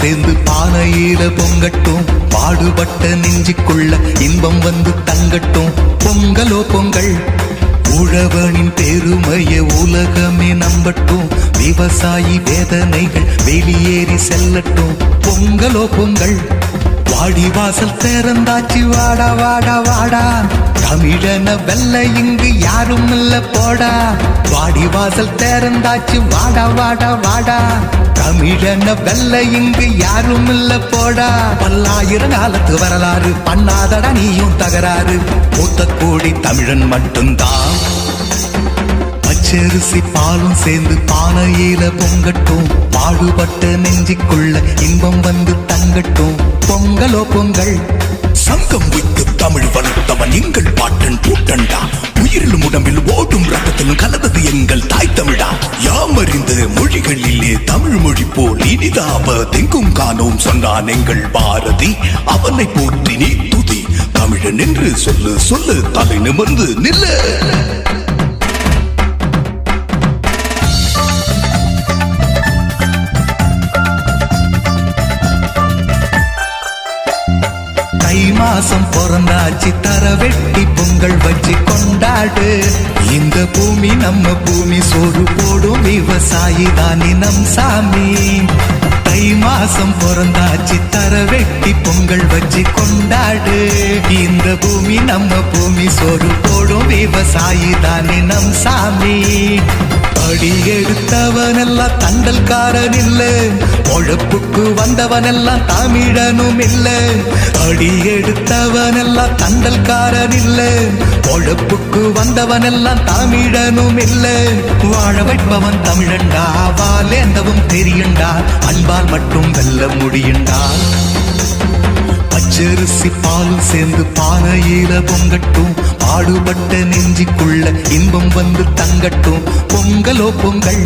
சேர்ந்து பானையில பொங்கட்டும். பாடுபட்ட நெஞ்சுக்குள்ள இன்பம் வந்து தங்கட்டும். பொங்கலோ பொங்கல் உழவனின் பெருமைய உலகமே நம்பட்டும். விவசாயி வேதனைகள் வெளியேறி செல்லட்டும். பொங்கலோ பொங்கல் வாடி வாசல் திறந்தாச்சு வாடா வாடா வாடா. தமிழன வெல்ல இங்கு யாரும் இல்ல போடா. வாடி வாசல் திறந்தாச்சு வாடா வாடா வாடா. தமிழன வெல்ல இங்கு யாரும் இல்ல போடா. பல்லாயிரம் காலத்து வரலாறு பண்ணாதடா நீயும் தகராறு. மூத்த கோடி தமிழன் மட்டும்தான். பச்சரிசி பாலும் சேர்ந்து பானையில பொங்கட்டும். பாடுபட்ட நெஞ்சுக்குள்ள இன்பம் வந்து தங்கட்டும். பொங்கலோ பொங்கல் தமிழ் வளர்த்தவன் எங்கள் பாட்டன் பூட்டண்டா. உயிரிலும் உடம்பில் ஓடும் ரத்தத்திலும் கலந்தது எங்கள் தாய் தமிழா. யாமறிந்த மொழிகளிலே தமிழ் மொழி போல் இனிதாவ தெங்கும் காணோம் சொன்னான் எங்கள் பாரதி. அவனை போற்றி நீ துதி. தமிழன் என்று சொல்லு சொல்லு தலை நிமிர்ந்து நில்லு. மாசம் பிறந்தாச்சு தர வெட்டி பொங்கல் வச்சு கொண்டாடு. இந்த பூமி நம்ம பூமி சோறு போடும் விவசாயி தானே நம் சாமி. தை மாசம் பிறந்தாச்சு தர வெட்டி பொங்கல் வச்சு கொண்டாடு. இந்த பூமி நம்ம பூமி சோறு போடும் விவசாயி தானே நம் சாமி. அடி எடுத்தவனெல்லாம் தண்டல்காரன் இல்ல உழப்புக்கு வந்தவனெல்லாம் தமிழனும் இல்ல அடி எடுத்தவனெல்லாம் தண்டல்காரன் இல்ல உழப்புக்கு வந்தவனெல்லாம் தமிழனும் இல்ல வாழ வைப்பவன் தமிழண்டா வாலேந்தவும் தெரியண்டா. அன்பால் மட்டும் வெல்ல முடியுண்டா. பச்சரிசி பாலும் சேர்ந்து பானையில பொங்கட்டும். பாடுபட்ட நெஞ்சிக்குள்ள இன்பம் வந்து தங்கட்டும். பொங்கலோ பொங்கல்.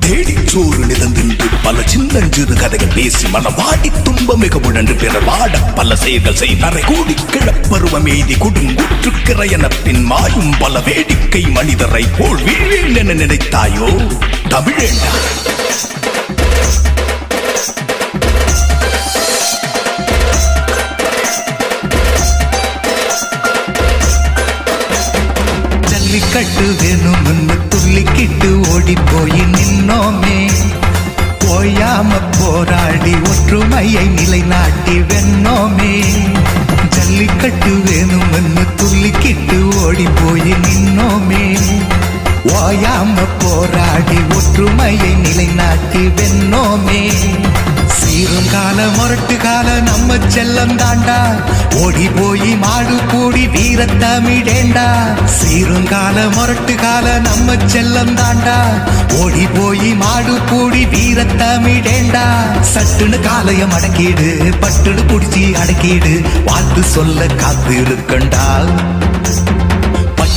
தேடிச்சோறு நிதந்தின்று பல சின்னஞ்சிறு கதைகள் பேசி மனவாடி துன்பம் மிக உழன்று பிற வாட பல செயல்கள் செய் நரை கூடி கிழப்பருவம் எய்தி கொடுங்குற்றுக்கிறையன பின் மாயும் பல வேடிக்கை மனிதரை போல் வீழ்வேன் என நினைத்தாயோ? தமிழேண்டா ஜல்லிக்கட்டு வேணும்னு துள்ளிக்கிட்டு ஓடி போய் நின்னோமே. போயாம போராடி ஒற்றுமையை நிலைநாட்டி வெண்ணோமே ஜல்லிக்கட்டு வேணும்னு துள்ளிக்கிட்டு ஓடி போய் நின்னோமே. ஓயாம போராடி ஒற்றுமையை நிலைநாட்டி வெண்ணோமே ஈரம் கால மொரட்டு கால நம்ம செல்லம் தாண்டா. ஓடி போய் மாடு கூடி வீரத்தமிழேண்டா சீரும் கால மொரட்டு கால நம்ம செல்லம் தாண்டா. ஓடி போய் மாடு கூடி வீரத்தமிழேண்டா சட்டுன்னு காலையம் அடக்கிடு பட்டுன்னு குடிச்சி அடக்கிடு. வாழ்த்து சொல்ல காத்து இருக்கண்டா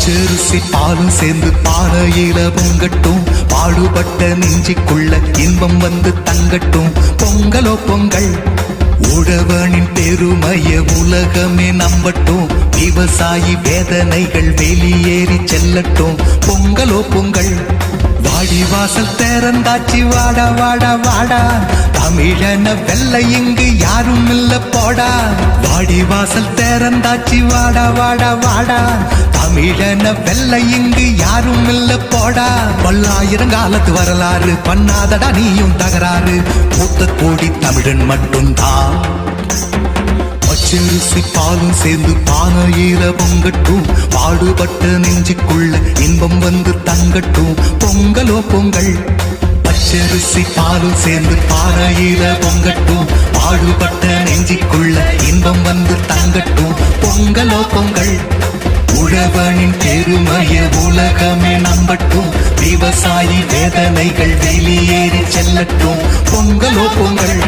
பச்சரிசி பாலும் சேர்ந்து பானையில பொங்கட்டும். பாடுபட்ட நெஞ்சிக்குள்ள இன்பம் வந்து தங்கட்டும். பொங்கலோ பொங்கல். உழவனின் பெருமைய உலகமே நம்பட்டும். விவசாயி வேதனைகள் வெளியேறி செல்லட்டும். பொங்கலோ பொங்கல். வாடி வாசல் திறந்தாச்சு வாடா வாடா வாடா. தமிழன வெல்ல இங்கு யாரும் இல்ல போடா. வாடி வாசல் திறந்தாச்சு வாடா வாடா வாடா. தமிழன வெல்ல இங்கு யாரும் இல்ல போடா. பல்லாயிரம் காலத்து வரலாறு பண்ணாதடா நீயும் தகராறு. மூத்த கோடி தமிழன் மட்டும்தான். பச்சரிசி பாலும் சேர்ந்து பானையில பொங்கட்டும். பாடுபட்ட நெஞ்சுக்குள்ள இன்பம் வந்து தங்கட்டும். பொங்கலோ பொங்கல். பச்சரிசி பாலும் சேர்ந்து பாறையில பொங்கட்டும். பாடுபட்ட நெஞ்சிக்குள்ள இன்பம் வந்து தங்கட்டும். பொங்கலோ பொங்கல் உழவனின் பெருமைய உலகமே நம்பட்டும். விவசாயி வேதனைகள் வெளியேறி செல்லட்டும். பொங்கலோ பொங்கல்.